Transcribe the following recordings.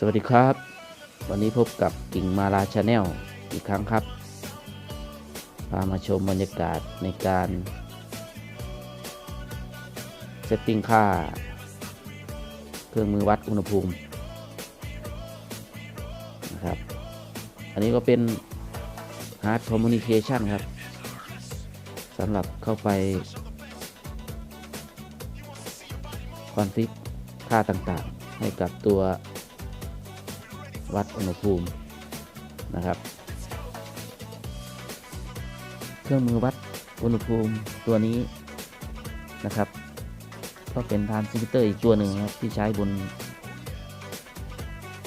สวัสดีครับ วันนี้พบกับกิ่งมาลาชาแนลอีกครั้งครับ พามาชมบรรยากาศในการเซตติ้งค่า เครื่องมือวัดอุณหภูมินะครับ อันนี้ก็เป็น Hard Communication ครับสำหรับเข้าไปคอนฟิกค่าต่างๆ ให้กับตัว วัดอุณหภูมินะครับ เครื่องมือวัดอุณหภูมิตัวนี้นะครับ ก็เป็นทรานซิสเตอร์อีกตัวหนึ่งครับที่ใช้บน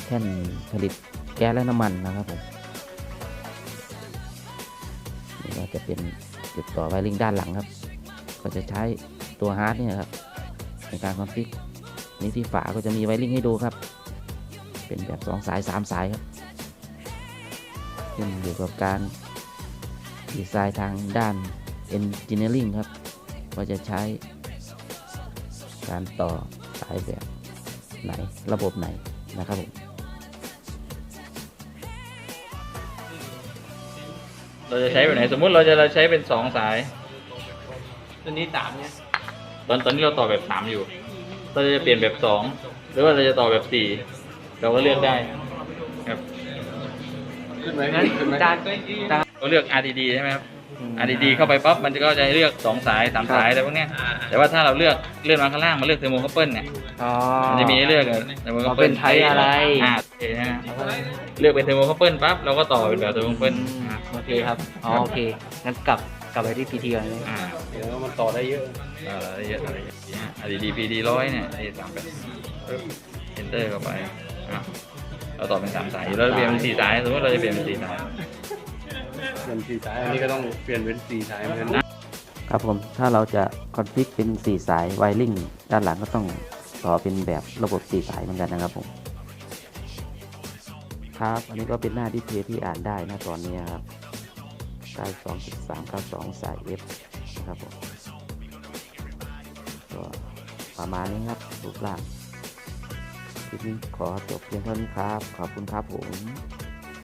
แท่นผลิตแก๊สและน้ำมันนะครับผมนี่ก็จะเป็นจุดต่อไวริงด้านหลังครับ ก็จะใช้ตัวฮาร์ดนี่ครับในการคอนฟิกนี่ที่ฝาก็จะมีไวริงให้ดูครับ เป็นแบบ 2 สาย 3 สายครับขึ้นอยู่กับการดีไซน์ทางด้าน Engineering ครับว่าจะใช้การต่อสายแบบไหนระบบไหนนะครับผมเราจะใช้แบบไหนสมมุติเราจะเราใช้เป็นสองสาย ตัวนี้สามเนี่ยตอนตอนนี้เราต่อแบบสามอยู่ เราจะเปลี่ยนแบบสองหรือว่าเราจะต่อแบบสี่ เราก็เลือกได้ครับขึ้นไหมขึ้นไหมจานจานเราเลือก RDD ใช่ไหมครับ RDD เข้าไปปั๊บมันก็จะให้เลือกสองสายสามสายอะไรพวกเนี้ยแต่ว่าถ้าเราเลือกเลื่อนมาข้างล่างมาเลือกเทอร์โมคัพเปิลเนี่ยอ๋อ มันจะมีให้เลือกเทอร์โมคัพเปิลเป็นไทป์อะไร อ่าโอเคนะฮะเลือกเป็นเทอร์โมคัพเปิลปั๊บเราก็ต่อเป็นแบบเทอร์โมคัพเปิลอ่าโอเคครับอ๋อโอเคงั้นกลับกลับไปที่พีทีก่อนเลยอ่าเดี๋ยวมันต่อได้เยอะอะไรเยอะอะไรเยอะเนี่ย RDD PD ร้อยเนี่ยไอ้สามแบบเอนเตอร์เข้าไปอะ เราต่อเป็นสามสายเราจะเปลี่ยนเป็นสี่สายสมมติเราจะเปลี่ยนเป็นสี่สายเปลี่ยนสี่สายอันนี้ก็ต้องเปลี่ยนเป็นสี่สายเหมือนกันครับผมถ้าเราจะคอนฟิกเป็น 4 สายไวริงด้านหลังก็ต้องต่อเป็นแบบระบบ 4 สายเหมือนกันนะครับผมครับอันนี้ก็เป็นหน้าดิสเพย์ที่อ่านได้นะตอนนี้ครับ92.392 สาย F นะครับผมก็ประมาณนี้ครับรูปร่าง คลิปนี้ขอจบเพียงเท่านี้ครับ ขอบคุณครับผม